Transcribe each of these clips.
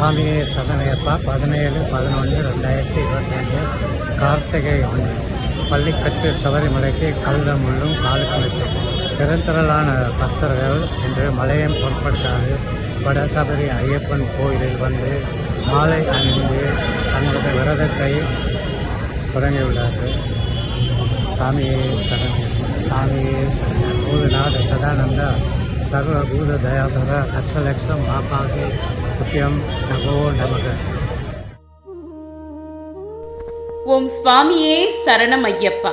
சுவாமியே சதனையப்பா பதினேழு பதினொன்று ரெண்டாயிரத்தி இருபத்தி ரெண்டு கார்த்திகை ஒன்று. பள்ளிக்கட்டு சபரிமலைக்கு கல்ல முள்ளும் காலுக்கு பெருந்திரளான பக்தர்கள் இன்று மலையம் பொருட்படுத்தாது வடசபரி ஐயப்பன் கோயிலில் வந்து மாலை அணிந்து தங்களது விரதத்தை தொடங்கியுள்ளார்கள். சாமியே சரணம். சாமியே சரணம். பூதநாத சதானந்தா. சர்வபூத தயாதர லட்சலட்சம் மாபாகி புத்தியம் நமோ நமக ஓம் சுவாமியே சரணம் ஐயப்பா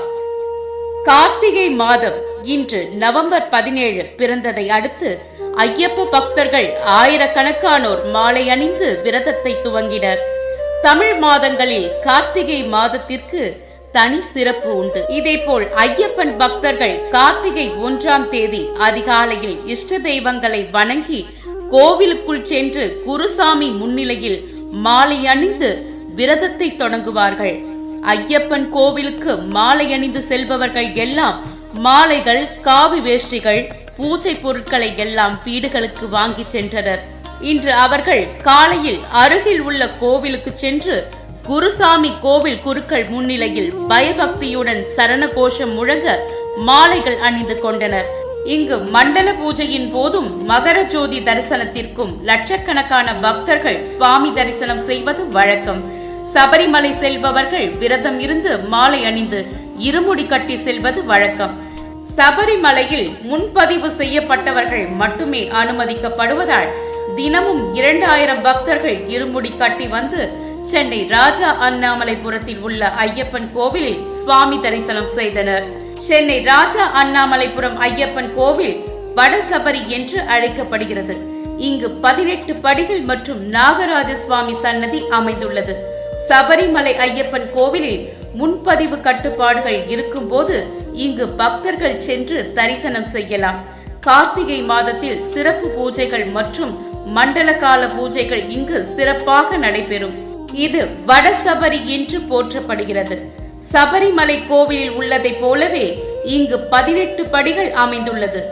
கார்த்திகை மாதம் இன்று நவம்பர் பதினேழு பிறந்ததை அடுத்து ஐயப்ப பக்தர்கள் ஆயிரக்கணக்கானோர் மாலை அணிந்து விரதத்தை துவங்கினர். தமிழ் மாதங்களில் கார்த்திகை மாதத்திற்கு தனி சிறப்பு உண்டு. இதேபோல் ஐயப்பன் பக்தர்கள் கார்த்திகை ஒன்றாம் தேதி அதிகாலையில் இஷ்ட தெய்வங்களை வணங்கி கோவிலுக்குள் சென்று குருசாமி முன்னிலையில் மாலை அணிந்து விரதத்தை தொடங்குவார்கள். ஐயப்பன் கோவிலுக்கு மாலை அணிந்து செல்பவர்கள் எல்லாம் மாலைகள் காவி வேஷ்டிகள் பூஜை பொருட்களை எல்லாம் வீடுகளுக்கு வாங்கி சென்றனர். இன்று அவர்கள் காலையில் அருகில் உள்ள கோவிலுக்கு சென்று குருசாமி கோவில் குருக்கள் முன்னிலையில் பயபக்தியுடன் சரண கோஷம் முழங்க மாலைகள் அணிந்து கொண்டனர். இங்கு மண்டல பூஜையின் போதும் மகர ஜோதி தரிசனத்திற்கும் லட்சக்கணக்கான பக்தர்கள் சுவாமி தரிசனம் செய்வது வழக்கம். சபரிமலை செல்பவர்கள் விரதம் இருந்து மாலை அணிந்து இருமுடி கட்டி செல்வது வழக்கம். சபரிமலையில் முன்பதிவு செய்யப்பட்டவர்கள் மட்டுமே அனுமதிக்கப்படுவதால் தினமும் இரண்டாயிரம் பக்தர்கள் இருமுடி கட்டி வந்து சென்னை ராஜா அண்ணாமலைபுரத்தில் உள்ள ஐயப்பன் கோவிலில் சுவாமி தரிசனம் செய்தனர். சென்னை ராஜா அண்ணாமலைபுரம் ஐயப்பன் கோவில் வடசபரி என்று அழைக்கப்படுகிறது. இங்கு பதினெட்டு படிகள் மற்றும் நாகராஜ சுவாமி சன்னதி அமைந்துள்ளது. சபரிமலை ஐயப்பன் கோவிலில் முன்பதிவு கட்டுப்பாடுகள் இருக்கும்போது இங்கு பக்தர்கள் சென்று தரிசனம் செய்யலாம். கார்த்திகை மாதத்தில் சிறப்பு பூஜைகள் மற்றும் மண்டல கால பூஜைகள் இங்கு சிறப்பாக நடைபெறும். இது வடசபரி என்று போற்றப்படுகிறது. சபரிமலை கோவிலில் உள்ளதைப் போலவே இங்கு பதினெட்டு படிகள் அமைந்துள்ளது.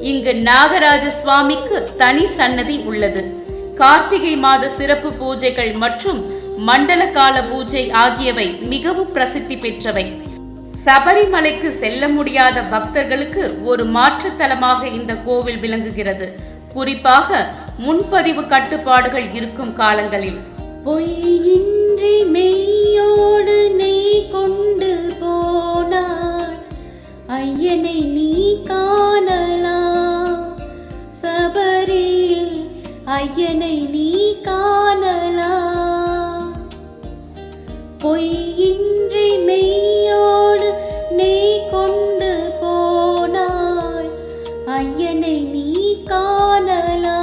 இங்கு நாகராஜ சுவாமிக்கு தனி சன்னதி உள்ளது. கார்த்திகை மாத சிறப்பு பூஜைகள் மற்றும் மண்டல கால பூஜை ஆகியவை மிகவும் பிரசித்தி பெற்றவை. சபரிமலைக்கு செல்ல முடியாத பக்தர்களுக்கு ஒரு மாற்றுத்தலமாக இந்த கோவில் விளங்குகிறது. குறிப்பாக முன்பதிவு கட்டுப்பாடுகள் இருக்கும் காலங்களில். பொய்யின்றி மெய்யோடு நெய் கொண்டு போனாள் ஐயனை நீ காணலாம். சபரியில் ஐயனை நீ காணலாம். பொய்யின்றி மெய்யோடு நெய் கொண்டு போனாள் ஐயனை நீ காணலாம்.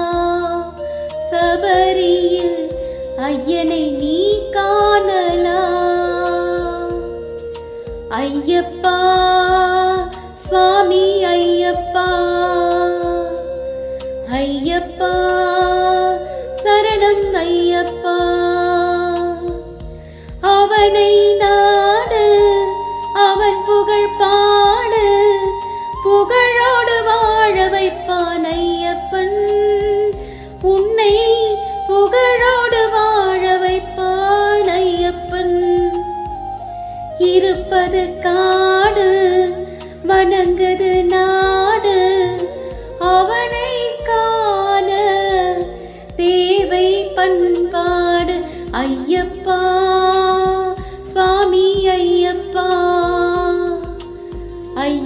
ஐயனை நீ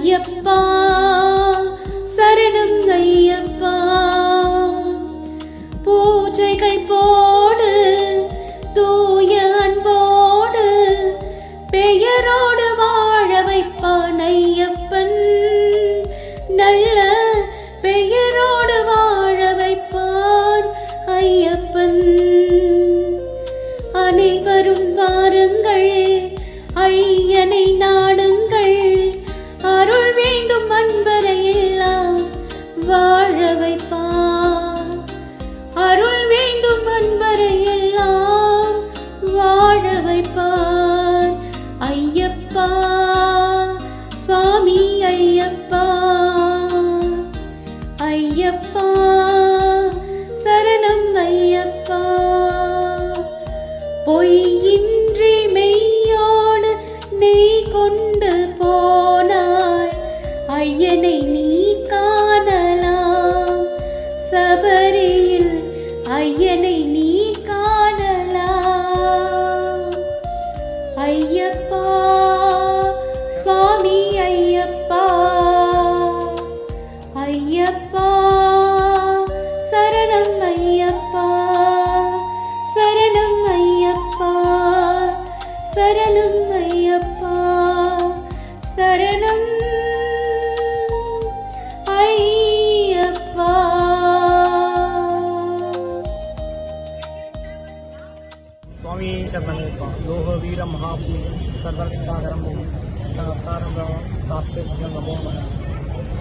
ஐயப்பா சரணம் ஐயப்பா. பூஜைகள் போடு தூய அன்போடு பெயரோடு வாழ வைப்பான் ஐயப்பன். நல்ல பெயரோடு வாழ வைப்பான் ஐயப்பன். அனைவரும் வாருங்கள் ஐயனை நான்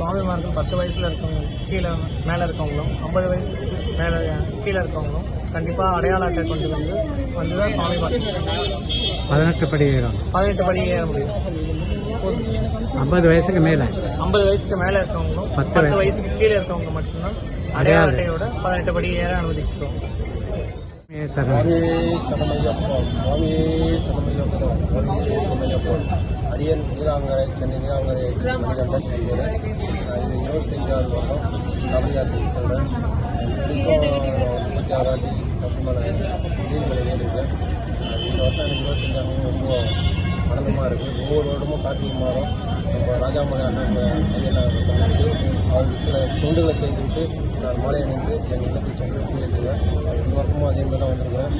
சுவாமிமார்கள் பத்து வயசில் இருக்கவங்க கீழே மேலே இருக்கவங்களும் ஐம்பது வயசுக்கு மேலே கீழே இருக்கவங்களும் கண்டிப்பாக அடையாள அட்டை கொண்டு வந்து வந்து தான் சுவாமி பதினெட்டு படி ஏறும் பதினெட்டு படி ஏற முடியும் ஐம்பது வயசுக்கு மேலே. ஐம்பது வயசுக்கு மேலே இருக்கவங்களும் பத்து வயசு. வயசுக்கு கீழே இருக்கவங்க மட்டும்தான் அடையாள அட்டையோட பதினெட்டு படி ஏற அனுமதிக்கிறோம். சுவாமியே சரணமையப்பா சுவாமியே சரணமையப்பா அரியன் நீலாங்கரை சென்னை நீலாங்கரை மணிகண்டன் இது இருபத்தஞ்சாவது வருடம் தமிழ்நாட்டுக்கு சென்றேன் முப்பத்தி ஆறாம் தேதி சபரிமலை நீர்மலை ஏறிருக்கேன் இந்த வருஷம் எனக்கு இருபத்தஞ்சாவது ரொம்ப ஆனந்தமாக இருக்குது ஒவ்வொரு வருடமும் கார்த்திகை மாதம் நம்ம ராஜாமலை அண்ணன் ஐயனை சந்தித்து அவருக்கு சில தொண்டுகளை செய்துவிட்டு நான் மாலை அணிந்து என் இல்லத்துக்கு சென்று போயிருக்கிறேன் செய்வேன் இந்த வருஷமும் அதே மாதிரி தான் வந்திருக்கிறேன்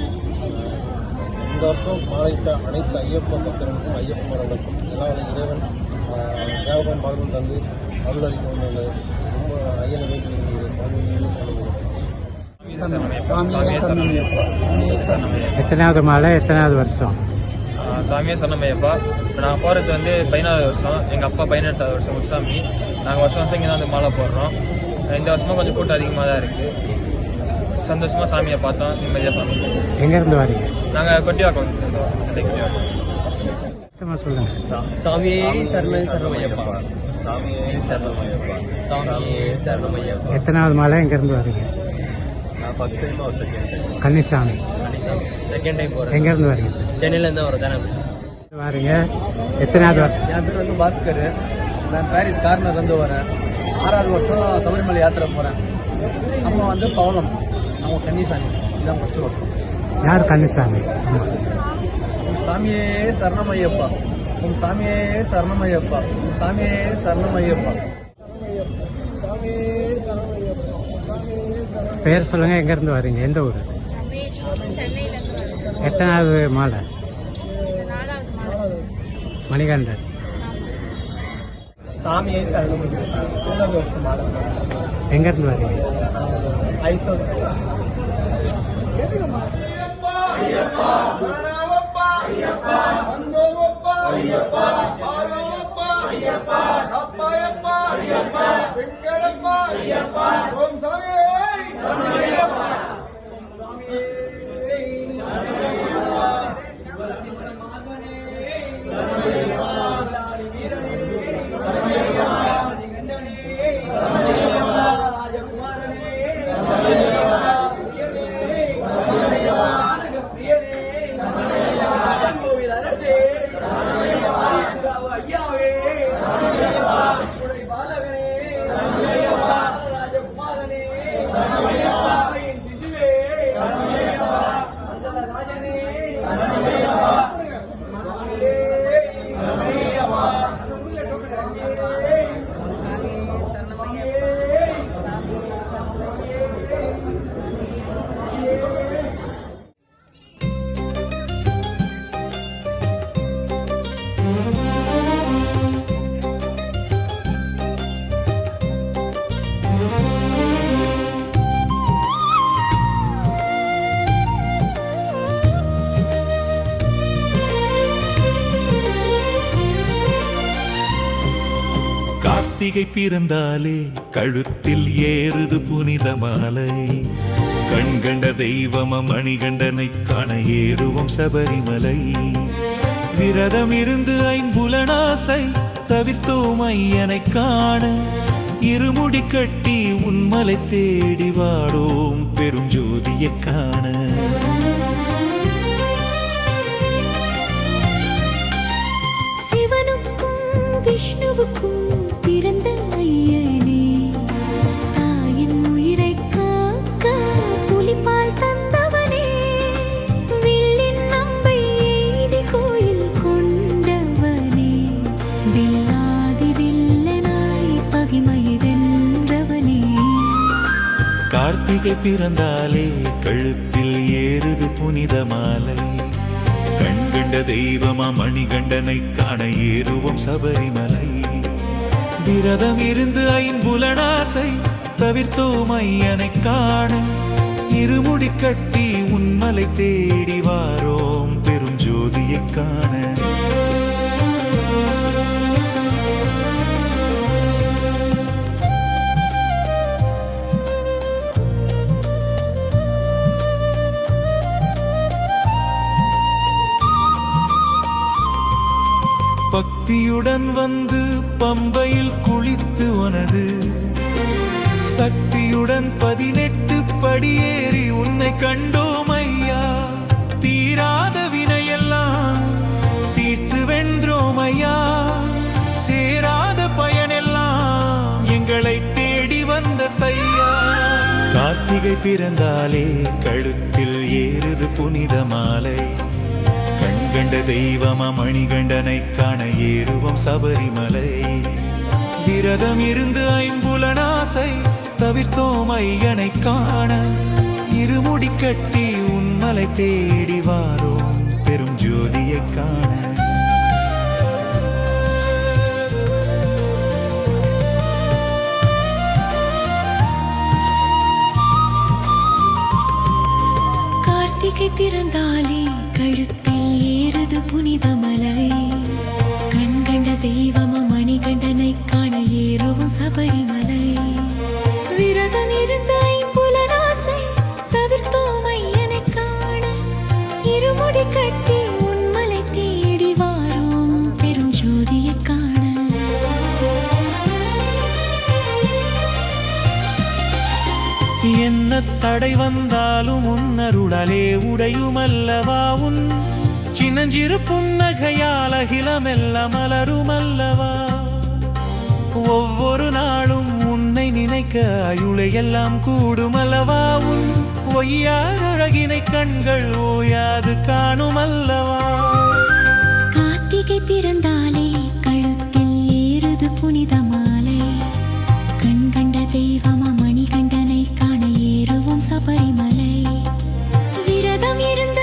இந்த வருஷம் மாலையிட்ட அனைத்து ஐயப்ப பக்தர்களுக்கும் ஐயப்பமார்களுக்கும் எல்லா வல்ல இறைவன் தேவகன் பாதமும் தந்து அருள் அளிக்கும் என்று ரொம்ப ஐயனை வேண்டி எத்தனாவது மாலை எத்தனாவது வருஷம் சாமியே சொன்னமையப்பா இப்போ நாங்கள் போகிறது வந்து பதினாறு வருஷம் எங்கள் அப்பா பதினெட்டாவது வருஷம் முசாமி நாங்கள் வருஷம் வருஷம் இங்கே தான் வந்து மாலை போடுறோம் இந்த வருஷமாக கொஞ்சம் கூட்டம் அதிகமாக தான் இருக்குது சந்தோஷமாக சாமியை பார்த்தோம் நிம்மதியாக சாமி எங்கேருந்து வரீங்க நாங்கள் கொட்டிவாக்கம் சென்னை கொட்டிவாக்கம் சொல்லுங்கள் சுவாமியே சரண சரணமையப்பா சாமியே சரணமையப்பா சாமியே சரணமையப்பா எத்தனாவது மாலை எங்கேருந்து வரீங்க? நான் ஃபஸ்ட் டைம் ஒரு செகண்ட் டைம் கன்னிசாமி. கண்டிப்பாக செகண்ட் டைம் போகிறேன் எங்கேருந்து வரீங்க சார் சென்னையிலேருந்து ஒரு தானே வரீங்க. எத்தனாவது வருஷம் என் பேர் வந்து பாஸ்கர். நான் பாரிஸ் கார்னர்லேருந்து வரேன். ஆறாவது வருஷம் சபரிமலை யாத்திரை போகிறேன் அம்மா வந்து பவனம். அவங்க கன்னிசாமி. இதுதான் ஃபஸ்ட்டு வருஷம். யார் உம் சாமியே சரணமையப்பா. உம் சாமியே சரணமையப்பா. உம் சாமியே சரணமையப்பா. பேர் சொல்லுங்க எங்கேருந்து வரீங்க? எந்த ஊர்? எத்தனாவது மாலை மணிகண்டன். சாமியே சரணமையப்பா மூணாவது வருஷம் மாதம் எங்கேருந்து வரீங்க ஐசோ கார்த்திகை பிறந்தாலே கழுத்தில் ஏறுது புனித மாலை. கண்கண்ட தெய்வம மணிகண்டனை காண ஏறுவோம் சபரிமலை. விரதம் இருந்து ஐம்புலனாசை தவிர்த்தோம் ஐயனை காண. இருமுடி கட்டி உன்மலை தேடி வாடோம் பெரும் ஜோதியை காண. சிவனுக்கும் விஷ்ணுவுக்கும் கார்த்திகை பிறந்தாலே கழுத்தில் ஏறுது புனித மாலை. கண்கண்ட தெய்வமா மணிகண்டனை காண ஏறுவோம் சபரிமலை. விரதம் இருந்து ஐம்புலனாசை தவிர்த்தோம் ஐயனை காண. இருமுடி கட்டி உன்மலை தேடி வாரோம் பெரும் ஜோதியை காண. பக்தியுடன் வந்து பம்பையில் குளித்து உனது. சக்தியுடன் பதினெட்டு படியேறி உன்னை கண்டோம் ஐயா. தீராத வினையெல்லாம் தீர்த்து வென்றோம் ஐயா. சேராத பயனெல்லாம் எங்களை தேடி வந்த தையா. கார்த்திகை பிறந்தாலே கழுத்தில் ஏறுது புனித மாலை. கண்கண்ட தெய்வமா மணிகண்டனை காண ஏறுவோம் சபரிமலை. விரதம் இருந்து ஐம்புலனாசை தவிர்த்தோம் ஐயனை காண. இருமுடி கட்டி உன்மலை தேடி வாரோம் பெரும் ஜோதியை காண. கார்த்திகை பிறந்தாலே கழுத்தே புனிதமலை. புனித மலை கண்கண்ட தெய்வம மணிகண்டனை காண ஏறும் சபரிமலை. விரதம் இருந்த ஐம்புலனாசை தவிர்த்தோம் ஐயனை காண. இருமுடி கட்டி உன்மலை தேடி வாரோம் பெரும் ஜோதியை காண. என்ன தடை வந்தாலும் உன்னருடலே உடையுமல்லவா உன் சின்னஞ்சிறு புன்னகையால் அகிலமெல்லாம் மலருமல்லவா? ஒவ்வொரு நாளும் உன்னை நினைக்க அயுளையெல்லாம் கூடுமல்லவா? உன் ஒய்யார் அழகினை கண்கள் ஓயாது காணும் அல்லவா கார்த்திகை பிறந்தாலே கழுத்தில் ஏறுது புனித மாலை. கண் கண்ட தெய்வமா மணிகண்டனை காண ஏறுவோம் சபரிமலை. விரதம் இருந்த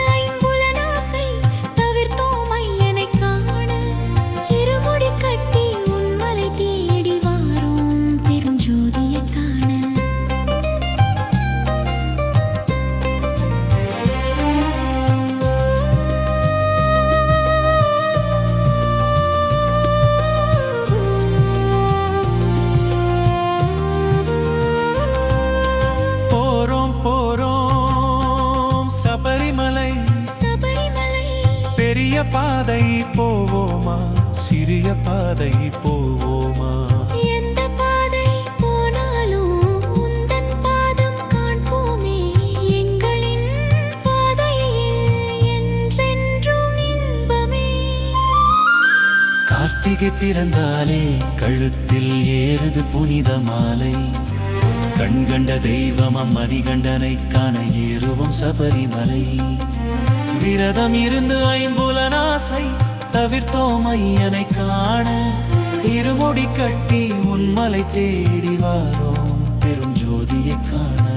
கார்த்திகை பிறந்தாலே கழுத்தில் ஏறுது புனித மாலை. கண்கண்ட தெய்வம் மணிகண்டனை காண ஏறுவோம் சபரிமலை. விரதம் இருந்து ஐம்புலனாசை தவிர்த்தோம் ஐயனை காண. இருமுடி கட்டி உன்மலை தேடி வாரோம். பெரும் ஜோதியை காண.